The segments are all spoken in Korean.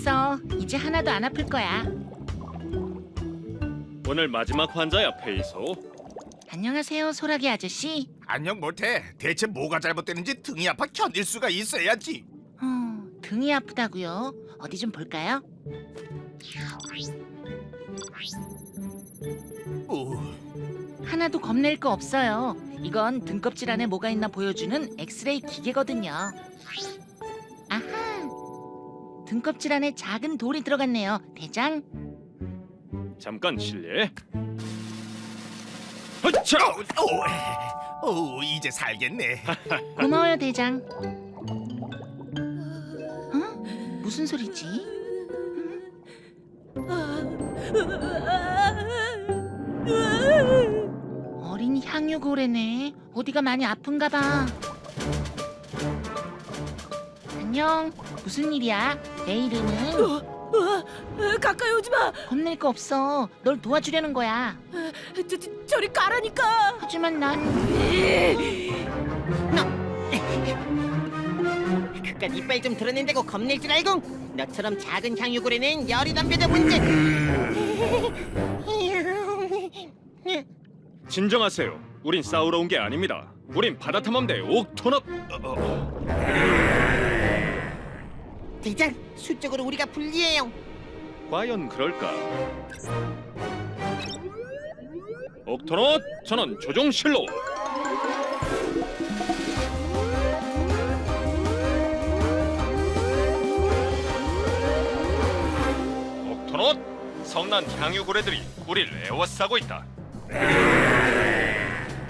됐어. 이제 하나도 안 아플 거야. 오늘 마지막 환자야 페이소. 안녕하세요, 소라기 아저씨. 안녕 못해. 대체 뭐가 잘못되는지 등이 아파 견딜 수가 있어야지. 어, 등이 아프다고요? 어디 좀 볼까요? 오, 하나도 겁낼 거 없어요. 이건 등껍질 안에 뭐가 있나 보여주는 엑스레이 기계거든요. 등껍질 안에 작은 돌이 들어갔네요. 대장, 잠깐 실례. 허차! 오, 오, 오, 이제 살겠네. 고마워요, 대장. 어? 무슨 소리지? 어린 향유고래네. 어디가 많이 아픈가 봐. 안녕. 무슨 일이야? 내 이름은 으아, 가까이 오지 마. 겁낼 거 없어. 널 도와주려는 거야. 저, 저, 저리 가라니까. 하지만 난 그깟 이빨 좀 드러낸다고 겁낼 줄 알고 너처럼 작은 향유고래는 열이 덤벼도 문제 진정하세요. 우린 싸우러 온 게 아닙니다. 우린 바다 탐험대 옥토너. 어, 어. 대장 수적으로 우리가 불리해요 과연 그럴까? 옥토넛 전원 조종실로. 옥토넛 성난 향유고래들이 우리를 애워싸고 있다.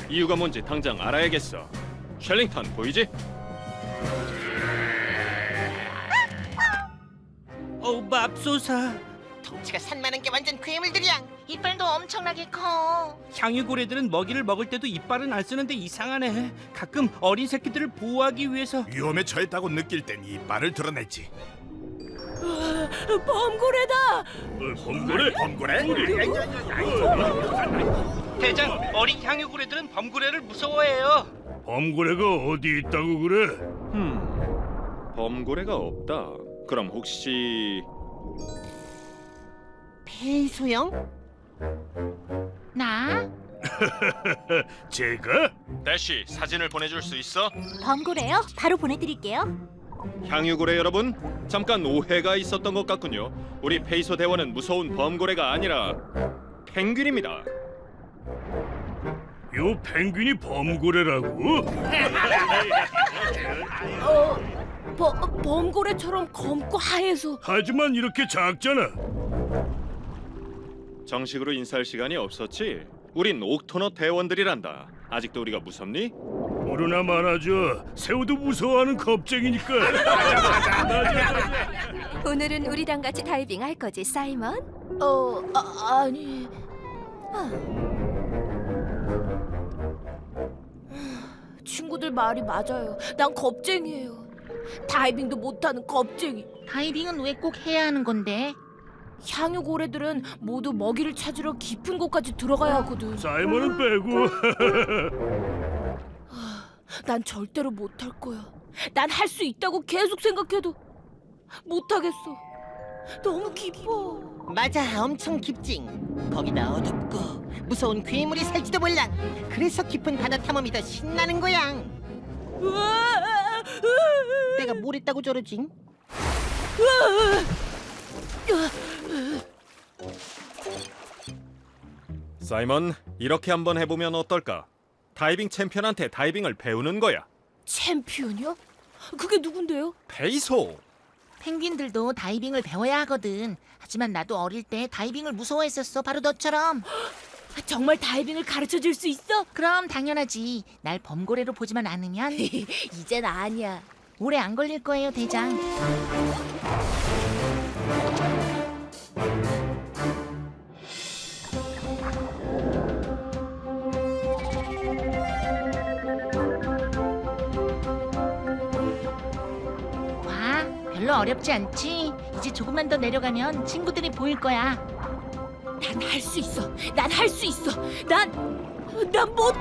이유가 뭔지 당장 알아야겠어. 쉘링턴 보이지? 어우 맙소사 덩치가 산만한 게 완전 괴물들이야 이빨도 엄청나게 커. 향유고래들은 먹이를 먹을 때도 이빨은 안 쓰는데 이상하네 가끔 어린 새끼들을 보호하기 위해서 위험에 처했다고 느낄 땐 이빨을 드러냈지. 범고래다. 범고래? 범고래? 대장 어린 향유고래들은 범고래를 무서워해요 범고래가 어디 있다고 그래? 음, 범고래가 없다. 그럼 혹시 폐소형? 나? 제가? 대시 사진을 보내줄 수 있어? 범고래요? 바로 보내드릴게요. 향유고래 여러분, 잠깐 오해가 있었던 것 같군요. 우리 페이소 대원은 무서운 범고래가 아니라 펭귄입니다. 요 펭귄이 범고래라고? 어, 범 범고래처럼 검고 하얘서. 하지만 이렇게 작잖아. 정식으로 인사할 시간이 없었지. 우린 옥토너 대원들이란다. 아직도 우리가 무섭니? 모르나 말하죠. 새우도 무서워하는 겁쟁이니까. 오늘은 우리랑 같이 다이빙 할 거지, 사이먼? 어, 아, 아니. 친구들 말이 맞아요. 난 겁쟁이에요. 다이빙도 못하는 겁쟁이. 다이빙은 왜 꼭 해야 하는 건데? 향유 고래들은 모두 먹이를 찾으러 깊은 곳까지 들어가야 하거든. 사이먼은 빼고. 난 절대로 못할 거야. 난 할 수 있다고 계속 생각해도 못하겠어. 너무 깊어. 맞아 엄청 깊지 거기다 어둡고 무서운 괴물이 살지도 몰라 그래서 깊은 바다 탐험이 더 신나는 거야 내가 뭘 했다고 저러지? 사이먼, 이렇게 한번 해보면 어떨까? 다이빙 챔피언한테 다이빙을 배우는 거야. 챔피언이요? 그게 누군데요? 페이소. 펭귄들도 다이빙을 배워야 하거든. 하지만 나도 어릴 때 다이빙을 무서워했었어. 바로 너처럼. 정말 다이빙을 가르쳐 줄 수 있어? 그럼 당연하지. 날 범고래로 보지만 않으면 이젠 아니야. 오래 안 걸릴 거예요, 대장. 와, 별로 어렵지 않지? 이제 조금만 더 내려가면 친구들이 보일 거야. 난 할 수 있어. 난 할 수 있어. 난, 난 못해.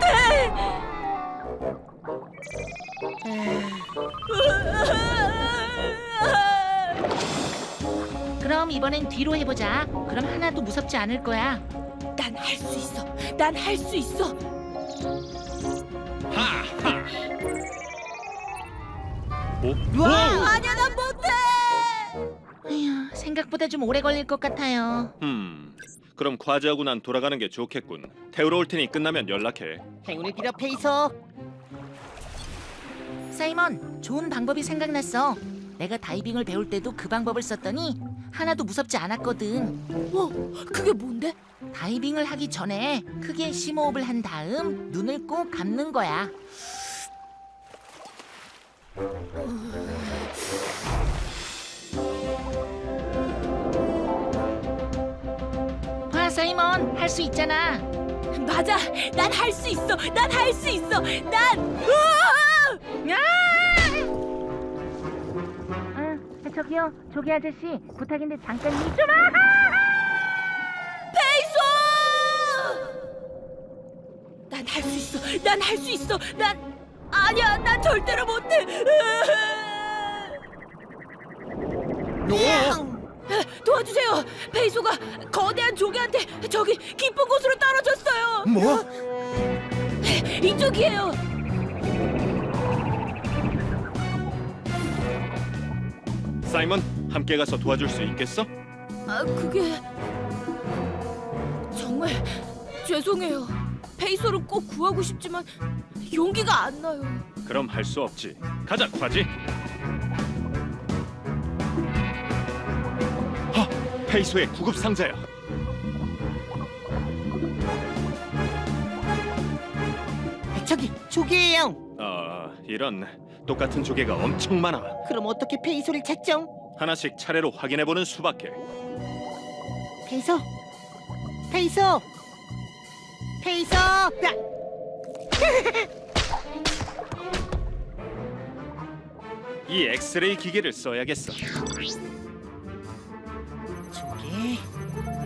그럼 이번엔 뒤로 해보자. 그럼 하나도 무섭지 않을 거야. 난 할 수 있어. 난 할 수 있어. 아니야, 난 못해. 에휴, 생각보다 좀 오래 걸릴 것 같아요. 음. 그럼 과제하고 난 돌아가는 게 좋겠군. 태우러 올 테니 끝나면 연락해. 행운을 빌어 페이소. 사이먼, 좋은 방법이 생각났어. 내가 다이빙을 배울 때도 그 방법을 썼더니 하나도 무섭지 않았거든. 어, 그게 뭔데? 다이빙을 하기 전에 크게 심호흡을 한 다음 눈을 꼭 감는 거야. 봐, 사이먼, 할 수 있잖아. 맞아. 난 할 수 있어. 난 할 수 있어. 난. 으아! 야! 응, 저기요, 조개 아저씨, 부탁인데 잠깐 일 좀. 아! 페이소! 난 할 수 있어. 난 할 수 있어. 난 아니야. 난 절대로 못해. 으아! 도와주세요. 페이소가 거대한 조개한테 저기 깊은 곳으로 떨어졌어요. 뭐? 이쪽이에요. 사이먼, 함께 가서 도와줄 수 있겠어? 아, 그게 정말 죄송해요. 페이소를 꼭 구하고 싶지만 용기가 안 나요. 그럼 할 수 없지. 가자, 과지. 페이소의 구급 상자야. 저기 조개예요. 아, 이런 똑같은 조개가 엄청 많아. 그럼 어떻게 페이소를 찾죠? 하나씩 차례로 확인해 보는 수밖에. 페이소. 페이소. 페이소. 야! 이 엑스레이 기계를 써야겠어.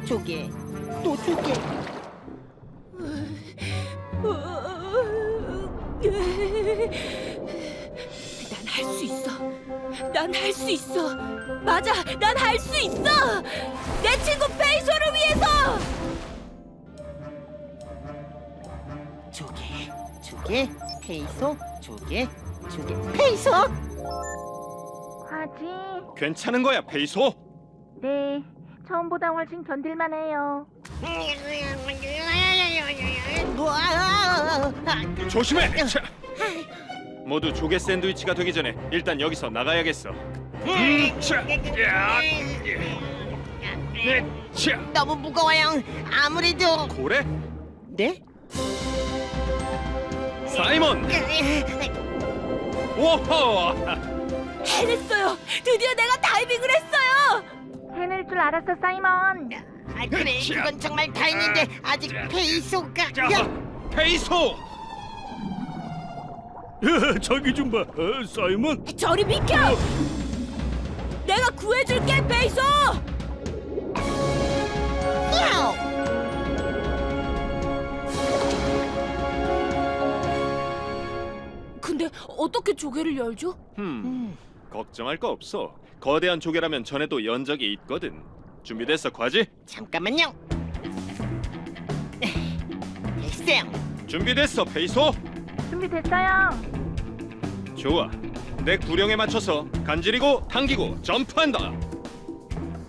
조개. 또 조개. 난할 수 있어. 난 할 수 있어. 맞아, 난 할 수 있어. 내 친구 페이소를 위해서. 조개. 조개. 페이소. 조개. 조개. 페이소. 하지, 괜찮은 거야, 페이소. 네, 처음보다 훨씬 견딜만해요. 조심해. 자. 모두 조개 샌드위치가 되기 전에 일단 여기서 나가야겠어. 음, 자, 야, 네, 자, 너무 무거워요. 아무래도 고래, 네? 사이먼, 오호. 해냈어요. 드디어 내가 다이빙을 했어요. 해낼 줄 알았어, 사이먼. 아, 그래 그건 정말 다행인데 아직 페이소가 자, 야! 페이소. 야, 저기 좀 봐. 어, 사이먼. 저리 비켜. 내가 구해줄게, 페이소. 야우! 근데 어떻게 조개를 열죠? 음, 걱정할 거 없어. 거대한 조개라면 전에도 연 적이 있거든. 준비됐어, 과지? 잠깐만요. 됐어요. 준비됐어, 페이소. 준비됐어요. 좋아. 내 구령에 맞춰서 간지리고 당기고 점프한다.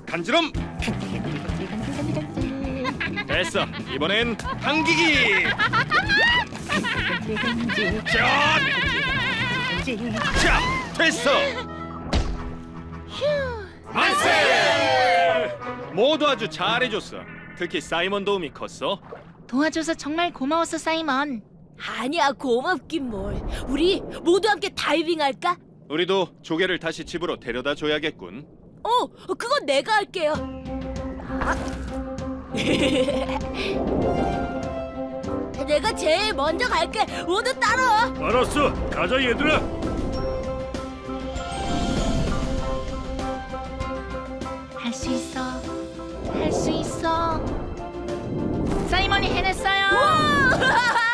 간지럼. 됐어. 이번엔 당기기. 자, 자, 됐어. 만세! 모두 아주 잘해줬어. 특히 사이먼 도움이 컸어. 도와줘서 정말 고마웠어, 사이먼. 아니야, 고맙긴 뭘. 우리 모두 함께 다이빙 할까? 우리도 조개를 다시 집으로 데려다 줘야겠군. 어, 그건 내가 할게요. 내가 제일 먼저 갈게. 모두 따라와. 알았어. 가자 얘들아. 할 수 있어. 할 수 있어. 사이먼이 해냈어요.